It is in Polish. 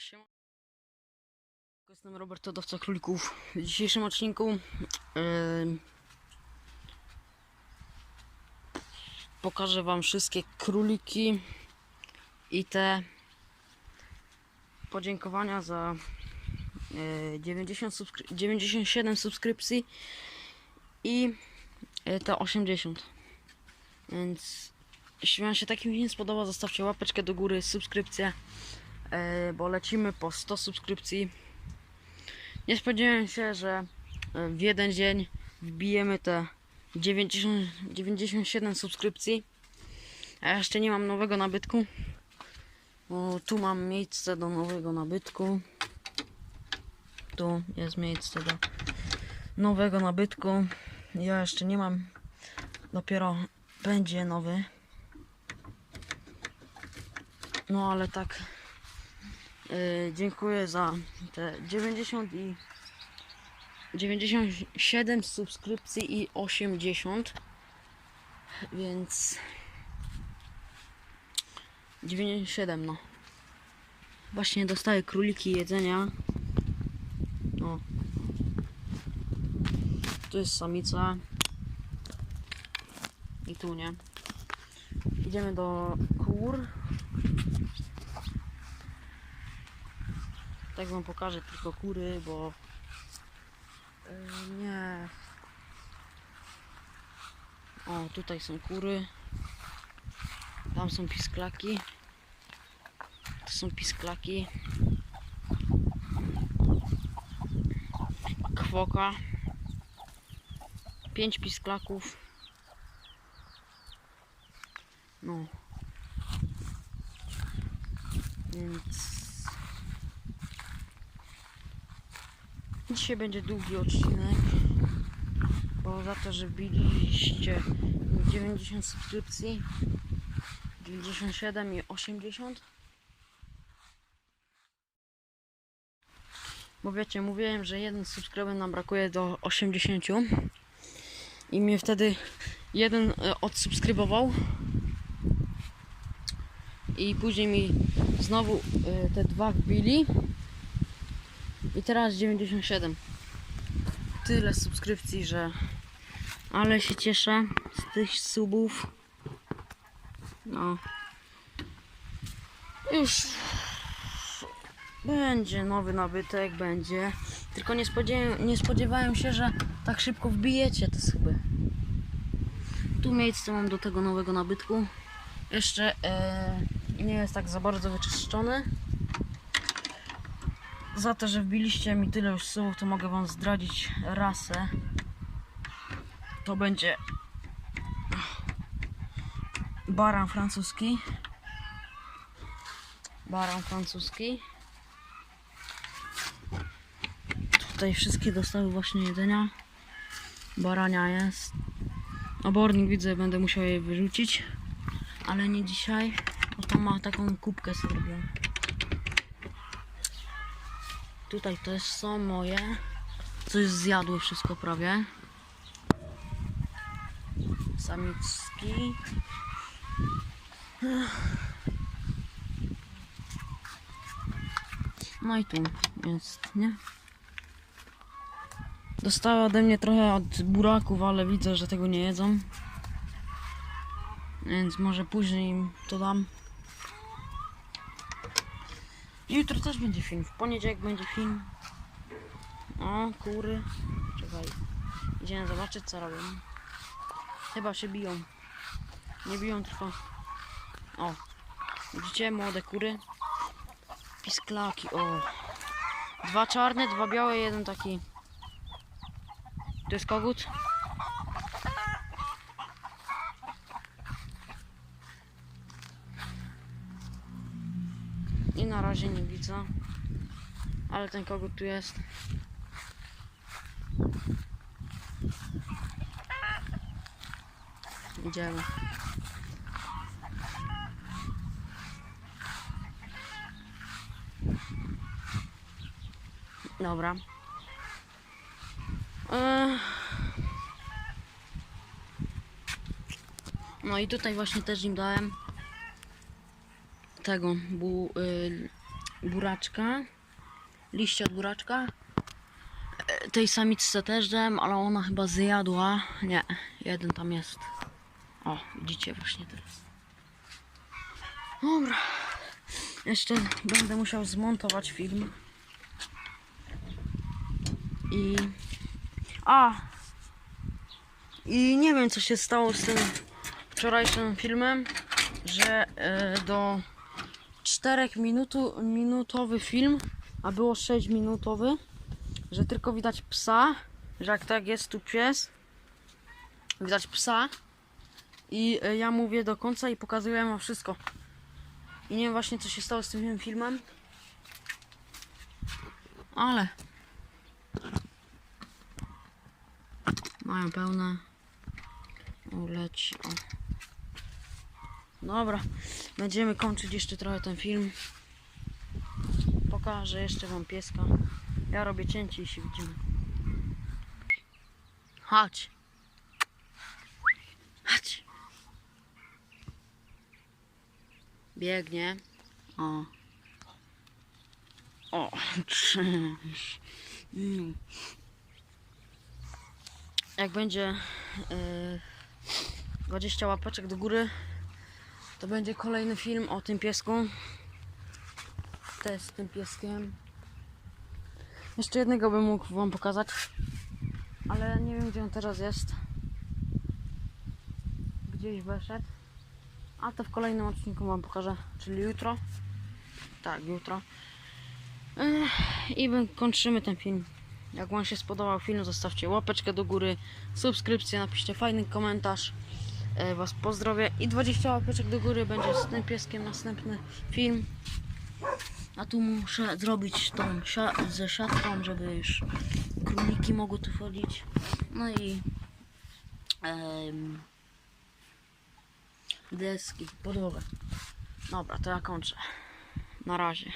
Siema. Jestem Robert Hodowca Królików. W dzisiejszym odcinku em, pokażę Wam wszystkie króliki i te podziękowania za e, 90 subskry- 97 subskrypcji i e, te 80. Więc jeśli Wam się taki film spodobał, zostawcie łapeczkę do góry, subskrypcję, bo lecimy po 100 subskrypcji. Nie spodziewałem się, że e, w jeden dzień wbijemy te 90, 97 subskrypcji. A jeszcze nie mam nowego nabytku. Bo tu mam miejsce do nowego nabytku. Tu jest miejsce do nowego nabytku. Ja jeszcze nie mam. Dopiero będzie nowy. No ale tak. Yy, dziękuję za te 90 i 97 subskrypcji i 80. Więc 97 no. Właśnie dostaję króliki jedzenia. O. Tu jest samica. I tu nie. Idziemy do kur. Tak wam pokażę tylko kury, bo yy, nie. O, tutaj są kury. Tam są pisklaki. To są pisklaki. Kwoka. Pięć pisklaków. No. Więc dzisiaj będzie długi odcinek. Bo za to, że wbiliście 90 subskrypcji, 97 i 80. Bo wiecie, mówiłem, że jeden subskryber nam brakuje do 80. I mnie wtedy jeden e, odsubskrybował. I później mi znowu e, te dwa wbili. I teraz 97. Tyle subskrypcji, że. Ale się cieszę z tych subów. No. Już. Będzie nowy nabytek, będzie. Tylko nie, spodziewa nie spodziewałem się, że tak szybko wbijecie te suby. Tu miejsce mam do tego nowego nabytku. Jeszcze e, nie jest tak za bardzo wyczyszczony. Za to, że wbiliście mi tyle już słów, to mogę wam zdradzić rasę. To będzie baran francuski. Baran francuski. Tutaj wszystkie dostały właśnie jedzenia. Barania jest. Obornik widzę, będę musiał jej wyrzucić. Ale nie dzisiaj, bo to ma taką kubkę zrobią. Tutaj też są moje. Coś zjadły wszystko prawie. Samicki. No i tu jest, nie? Dostała ode mnie trochę od buraków, ale widzę, że tego nie jedzą. Więc może później to dam. Jutro też będzie film. W poniedziałek będzie film. O, kury. Czekaj. Idziemy zobaczyć co robią. Chyba się biją. Nie biją tylko. O. Widzicie młode kury? Pisklaki, o. Dwa czarne, dwa białe, jeden taki. To jest kogut. I na razie nie widzę. Ale ten kogut tu jest. Idziemy. Dobra. No i tutaj właśnie też im dałem tego, bu, y, buraczka. Liście od buraczka. E, Tej samiczce też dałem, ale ona chyba zjadła. Nie, jeden tam jest. O, widzicie właśnie teraz. Dobra. Jeszcze będę musiał zmontować film. I... A! I nie wiem co się stało z tym wczorajszym filmem, że e, do 4 minutu, minutowy film, a było 6 minutowy, że tylko widać psa, że jak tak jest tu pies, widać psa i e, ja mówię do końca i pokazuję wam wszystko. I nie wiem właśnie co się stało z tym filmem, ale mają pełne. O, leci. O. Dobra, będziemy kończyć jeszcze trochę ten film. Pokażę jeszcze wam pieska. Ja robię cięcie i się widzimy. Chodź. Chodź. Biegnie. O. O. Mm. Jak będzie yy, 20 łapeczek do góry, to będzie kolejny film o tym piesku. Też z tym pieskiem. Jeszcze jednego bym mógł wam pokazać. Ale nie wiem gdzie on teraz jest. Gdzieś wyszedł. A to w kolejnym odcinku wam pokażę. Czyli jutro. Tak, jutro. I kończymy ten film. Jak wam się spodobał film, zostawcie łapeczkę do góry, subskrypcję, napiszcie fajny komentarz. E, Was pozdrowię i 20 łapeczek do góry będzie z tym pieskiem następny film. A tu muszę zrobić tą sia- ze siatką, żeby już króliki mogły tu wchodzić. No i em, deski, podłogę. Dobra, to ja kończę. Na razie.